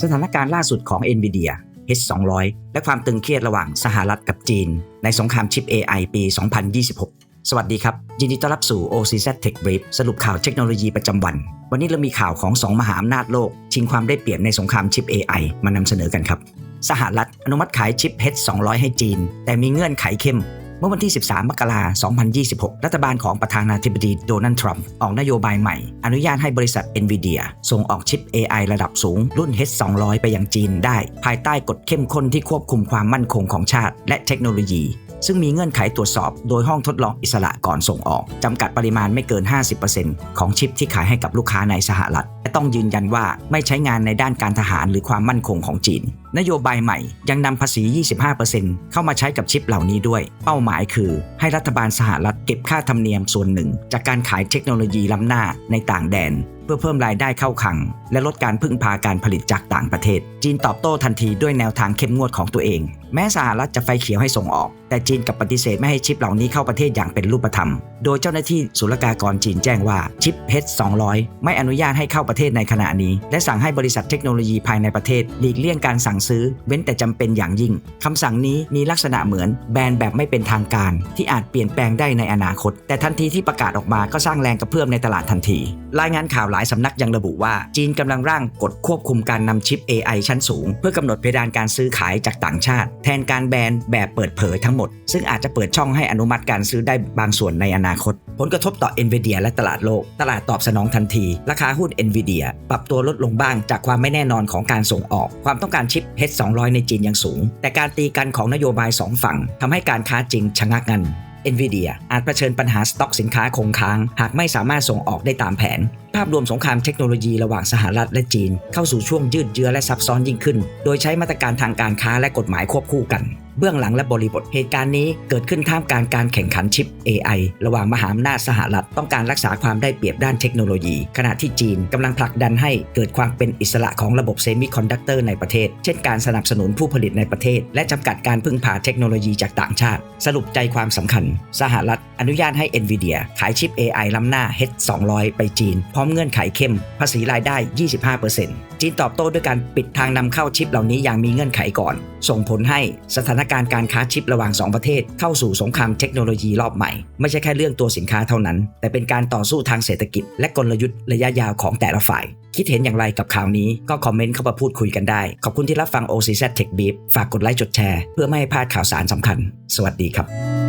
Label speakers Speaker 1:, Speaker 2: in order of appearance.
Speaker 1: สถานการณ์ล่าสุดของ NVIDIA H200 และความตึงเครียดระหว่างสหรัฐกับจีน ในสงครามชิป AI ปี 2026 สวัสดีครับ ยินดีต้อนรับสู่ OCZ Tech Brief สรุปข่าวเทคโนโลยีประจำวัน วันนี้เรามีข่าวของ 2 มหาอำนาจโลก ชิงความได้เปรียบในสงครามชิป AI มานำเสนอกันครับ สหรัฐอนุมัติขายชิป H200 ให้จีน แต่มีเงื่อนไขเข้ม เมื่อวันที่ 13 มกราคม 2026 รัฐบาลของประธานาธิบดีโดนัลด์ทรัมป์ออกนโยบายใหม่ อนุญาตให้บริษัท NVIDIA ส่งออกชิป AI ระดับสูง รุ่น H200 ไปยังจีนได้ ภายใต้กฎเข้มข้นที่ควบคุมความมั่นคงของชาติ และเทคโนโลยี ซึ่งมีเงื่อนไขตรวจสอบโดยห้องทดลองอิสระก่อนส่งออก จำกัดปริมาณไม่เกิน 50%ของชิปที่ขายให้กับลูกค้าในสหรัฐ และต้องยืนยันว่าไม่ใช้งานในด้านการทหารหรือความมั่นคงของจีน นโยบายใหม่ยังนำภาษี 25%เข้ามาใช้กับชิปเหล่านี้ด้วย เป้าหมายคือ ให้รัฐบาลสหรัฐเก็บค่าธรรมเนียมส่วนหนึ่ง จากการขายเทคโนโลยีล้ำหน้าในต่างแดน เพื่อเพิ่มรายได้เข้าคลัง และลดการพึ่งพาการผลิตจากต่างประเทศ จีนตอบโต้ทันทีด้วยแนวทางเข้มงวดของตัวเอง แม้สหรัฐจะไฟเขียวให้ส่งออก แต่จีนกับปฏิเสธไม่ให้ชิปเหล่านี้เข้าประเทศอย่างเป็นรูปธรรม โดยเจ้าหน้าที่ศุลกากรจีนแจ้งว่าชิป H200 ไม่อนุญาตให้เข้าประเทศในขณะนี้ และสั่งให้บริษัทเทคโนโลยีภายในประเทศ หลีกเลี่ยงการสั่งซื้อ เว้นแต่จำเป็นอย่างยิ่งคำสั่งนี้มีลักษณะเหมือนแบนแบบไม่เป็นทางการ ที่อาจเปลี่ยนแปลงได้ในอนาคต แต่ทันทีที่ประกาศออกมาก็สร้างแรงกระเพื่อมในตลาดทันที รายงานข่าวหลายสำนักยังระบุว่า จีนกำลังร่างกฎควบคุมการนำชิป AI ชั้นสูง เพื่อกำหนดเพดานการซื้อขายจากต่างชาติ แทนการแบนแบบเปิดเผยทั้งหมดซึ่งอาจจะเปิดช่องให้อนุมัติการซื้อได้บางส่วนในอนาคต ผลกระทบต่อ NVIDIA และตลาดโลก ตลาดตอบสนองทันที ราคาหุ้น NVIDIA ปรับตัวลดลงบ้างจากความไม่แน่นอนของการส่งออก ความต้องการชิป H200 ในจีนยังสูง แต่การตีกันของนโยบาย 2 ฝั่งทำให้การค้าจริงชะงักงัน NVIDIA อาจเผชิญปัญหาสต็อกสินค้าคงค้าง หากไม่สามารถส่งออกได้ตามแผนภาพรวมสงครามเทคโนโลยีระหว่างสหรัฐและจีน เข้าสู่ช่วงยืดเยื้อและซับซ้อนยิ่งขึ้น โดยใช้มาตรการทางการค้าและกฎหมายควบคู่กัน เบื้องหลังและบริบทเหตุการณ์นี้เกิดขึ้นท่ามกลางการแข่งขันชิป AI ระหว่างมหาอำนาจสหรัฐต้องการรักษาความได้เปรียบด้านเทคโนโลยี ขณะที่จีนกำลังผลักดันให้เกิดความเป็นอิสระของระบบเซมิคอนดักเตอร์ในประเทศ เช่นการสนับสนุนผู้ผลิตในประเทศ และจำกัดการพึ่งพาเทคโนโลยีจากต่างชาติ สรุปใจความสำคัญ สหรัฐอนุญาตให้ NVIDIA ขายชิป AI ล้ำหน้า H200 ไปจีนพร้อมเงื่อนไขเข้ม ภาษีรายได้ 25%จีนตอบโต้ด้วยการปิดทางนำเข้าชิปเหล่านี้อย่างมีเงื่อนไขก่อน ส่งผลให้สถานการณ์การค้าชิประหว่าง 2 ประเทศ เข้าสู่สงครามเทคโนโลยีรอบใหม่ ไม่ใช่แค่เรื่องตัวสินค้าเท่านั้น แต่เป็นการต่อสู้ทางเศรษฐกิจ และกลยุทธ์ระยะยาวของแต่ละฝ่าย คิดเห็นอย่างไรกับข่าวนี้ก็คอมเมนต์เข้ามาพูดคุยกันได้ ขอบคุณที่รับฟัง OCZ Tech Beep ฝากกดไลค์จดแชร์เพื่อไม่ให้พลาดข่าวสารสำคัญ สวัสดีครับ